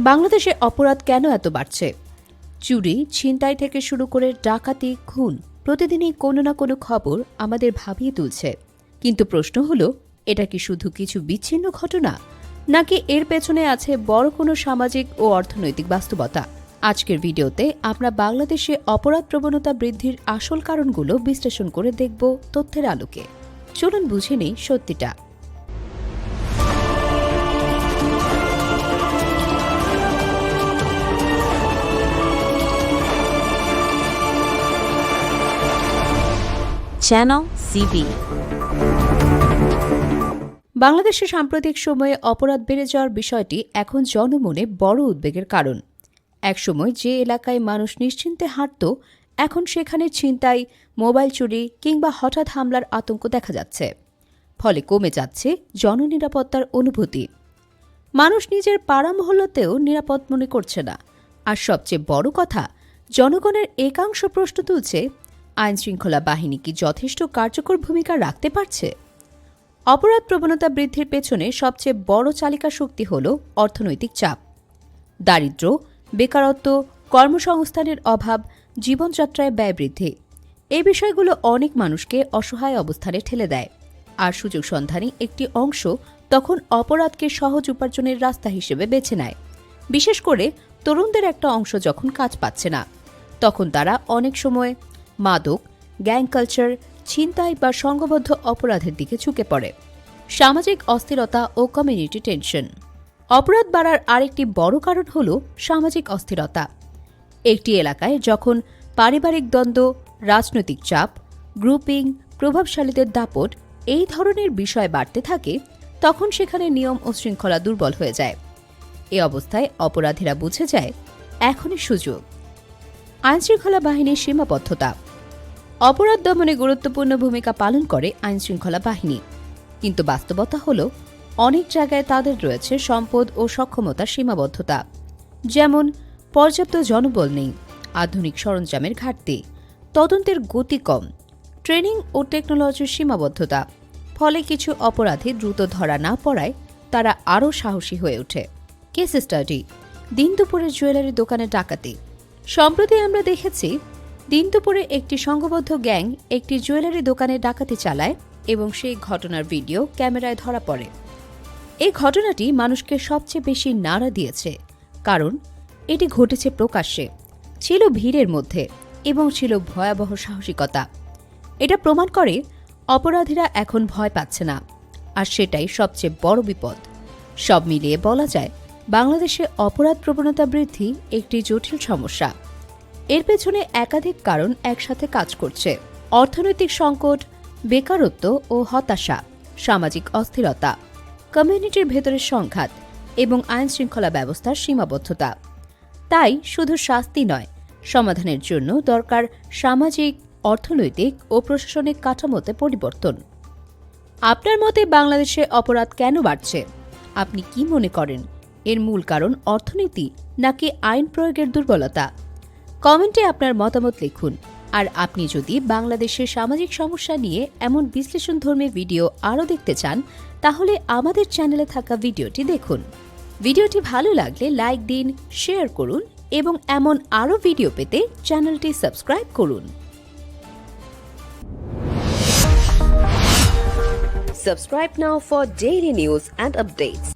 বাংলাদেশে অপরাধ কেন এত বাড়ছে? চুরি, ছিনতাই থেকে শুরু করে ডাকাতি, খুন, প্রতিদিনই কোনো না কোনো খবর আমাদের ভাবিয়ে তুলছে। কিন্তু প্রশ্ন হলো, এটা কি শুধু কিছু বিচ্ছিন্ন ঘটনা? নাকি এর পেছনে আছে বড় কোনো সামাজিক ও অর্থনৈতিক বাস্তবতা? আজকের ভিডিওতে আমরা বাংলাদেশে অপরাধ প্রবণতা বৃদ্ধির আসল কারণগুলো বিশ্লেষণ করে দেখব তথ্যের আলোকে। চলুন বুঝে নিই সত্যিটা। Channel CB. বাংলাদেশে সাম্প্রতিক সময়ে অপরাধ বেড়ে যাওয়ার বিষয়টি এখন জনমনে বড় উদ্বেগের কারণ। একসময় যে এলাকায় মানুষ নিশ্চিন্তে হাঁটত, এখন সেখানে ছিনতাই, মোবাইল চুরি কিংবা হঠাৎ হামলার আতঙ্ক দেখা যাচ্ছে। ফলে কমে যাচ্ছে জননিরাপত্তার অনুভূতি। মানুষ নিজের পাড়া মহল্লাতেও নিরাপদ মনে করছে না। আর সবচেয়ে বড় কথা, জনগণের একাংশ প্রশ্ন তুলছে আইনশৃঙ্খলা বাহিনী কি যথেষ্ট কার্যকর ভূমিকা রাখতে পারছে? অপরাধ প্রবণতা বৃদ্ধির পেছনে সবচেয়ে বড় চালিকা শক্তি হল অর্থনৈতিক চাপ। দারিদ্র্য বেকারত্ব, কর্মসংস্থানের অভাব, জীবনযাত্রায় ব্যয় বৃদ্ধি এই বিষয়গুলো অনেক মানুষকে অসহায় অবস্থানে ঠেলে দেয়। আর সুযোগ সন্ধানী একটি অংশ তখন অপরাধকে সহজ উপার্জনের রাস্তা হিসেবে বেছে নেয়। বিশেষ করে তরুণদের একটা অংশ যখন কাজ পাচ্ছে না, তখন তারা অনেক সময় মাদক, গ্যাং কালচার, ছিনতাই বা সংঘবদ্ধ অপরাধের দিকে ঝুঁকে পড়ে। সামাজিক অস্থিরতা ও কমিউনিটি টেনশন। অপরাধ বাড়ার আরেকটি বড় কারণ হল সামাজিক অস্থিরতা। একটি এলাকায় যখন পারিবারিক দ্বন্দ্ব, রাজনৈতিক চাপ, গ্রুপিং, প্রভাবশালীদের দাপট এই ধরনের বিষয় বাড়তে থাকে, তখন সেখানে নিয়ম ও শৃঙ্খলা দুর্বল হয়ে যায়। এ অবস্থায় অপরাধীরা বুঝে যায়, এখনই সুযোগ। আইনশৃঙ্খলা বাহিনীর সীমাবদ্ধতা। অপরাধ দমনে গুরুত্বপূর্ণ ভূমিকা পালন করে আইনশৃঙ্খলা বাহিনী। কিন্তু বাস্তবতা হল, অনেক জায়গায় তাদের রয়েছে সম্পদ ও সক্ষমতার সীমাবদ্ধতা। যেমন, পর্যাপ্ত জনবল নেই, আধুনিক সরঞ্জামের ঘাটতি, তদন্তের গতি কম, ট্রেনিং ও টেকনোলজির সীমাবদ্ধতা, ফলে কিছু অপরাধী দ্রুত ধরা না পড়ায় তারা আরও সাহসী হয়ে ওঠে। কেস স্টাডি, দিন দুপুরে জুয়েলারি দোকানে ডাকাতি। সম্প্রতি আমরা দেখেছি দিন দুপুরে একটি সংঘবদ্ধ গ্যাং একটি জুয়েলারি দোকানে ডাকাতি চালায় এবং সেই ঘটনার ভিডিও ক্যামেরায় ধরা পড়ে। এই ঘটনাটি মানুষকে সবচেয়ে বেশি নাড়া দিয়েছে, কারণ এটি ঘটেছে প্রকাশ্যে, ছিল ভিড়ের মধ্যে এবং ছিল ভয়াবহ সাহসিকতা। এটা প্রমাণ করে অপরাধীরা এখন ভয় পাচ্ছে না, আর সেটাই সবচেয়ে বড় বিপদ। সব মিলিয়ে বলা যায়, বাংলাদেশে অপরাধ প্রবণতা বৃদ্ধি একটি জটিল সমস্যা। এর পেছনে একাধিক কারণ একসাথে কাজ করছে। অর্থনৈতিক সংকট, বেকারত্ব ও হতাশা, সামাজিক অস্থিরতা, কমিউনিটির ভেতরের সংঘাত এবং আইন শৃঙ্খলা ব্যবস্থার সীমাবদ্ধতা। তাই শুধু শাস্তি নয়, সমাধানের জন্য দরকার সামাজিক, অর্থনৈতিক ও প্রশাসনিক কাঠামোতে পরিবর্তন। আপনার মতে বাংলাদেশে অপরাধ কেন বাড়ছে? আপনি কি মনে করেন? এর মূল কারণ অর্থনীতি নাকি আইন প্রয়োগের দুর্বলতা? কমেন্টে আপনার মতামত লিখুন। আর আপনি যদি বাংলাদেশের সামাজিক সমস্যা নিয়ে এমন বিশ্লেষণধর্মী ভিডিও আরও দেখতে চান, তাহলে আমাদের চ্যানেলে থাকা ভিডিওটি দেখুন। ভিডিওটি ভালো লাগলে লাইক দিন, শেয়ার করুন এবং এমন আরও ভিডিও পেতে চ্যানেলটি সাবস্ক্রাইব করুন। Subscribe now for daily news and updates.